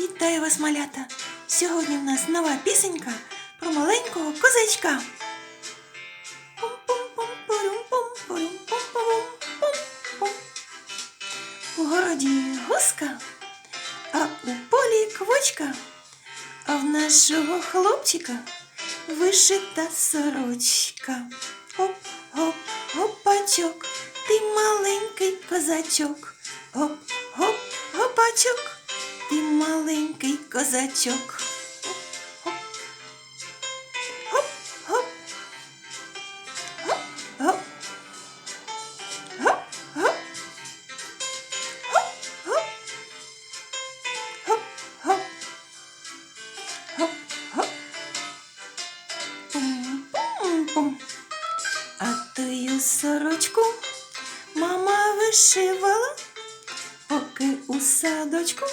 Вітаю вас, малята! Сьогодні в нас нова пісенька про маленького козачка. У городі гуска, а у полі квочка, а в нашого хлопчика вишита сорочка. Оп, гоп, гопачок, ти маленький козачок. Гоп, гоп, гопачок, ти маленький козачок. А тую сорочку мама вишивала, поки у садочку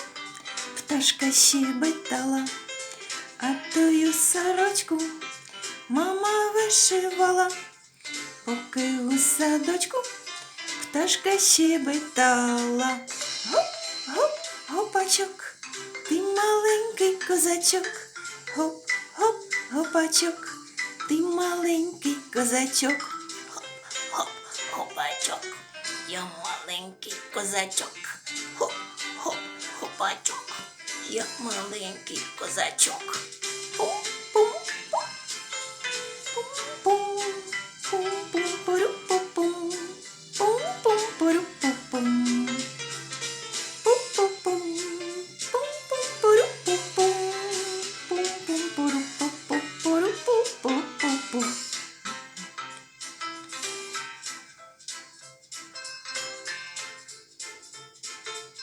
пташка щебетала. А тую сорочку мама вишивала, поки у садочку пташка щебетала. Гоп, гоп, гопачок, ти маленький козачок. Гоп, гоп, гопачок, ти маленький козачок. Хоп, хопачок, я маленький козачок. Хоп, хоп, хопачок, я маленький козачок.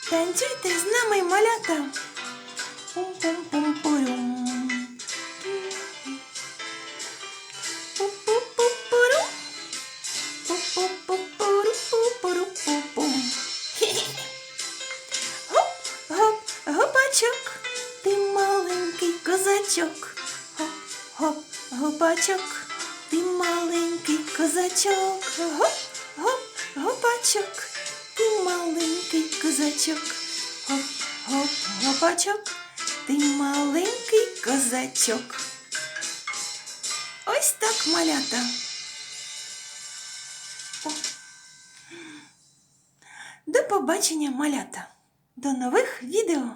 Танцюйте з нами малята гопачок, ти маленький козачок. Гоп, гоп, гопачок, ти маленький козачок. Гоп, гоп, гопачок, ти маленький козачок. Гоп, гоп, гопачок, ти маленький козачок. Ось так малята. О. До побачення, малята. До нових відео.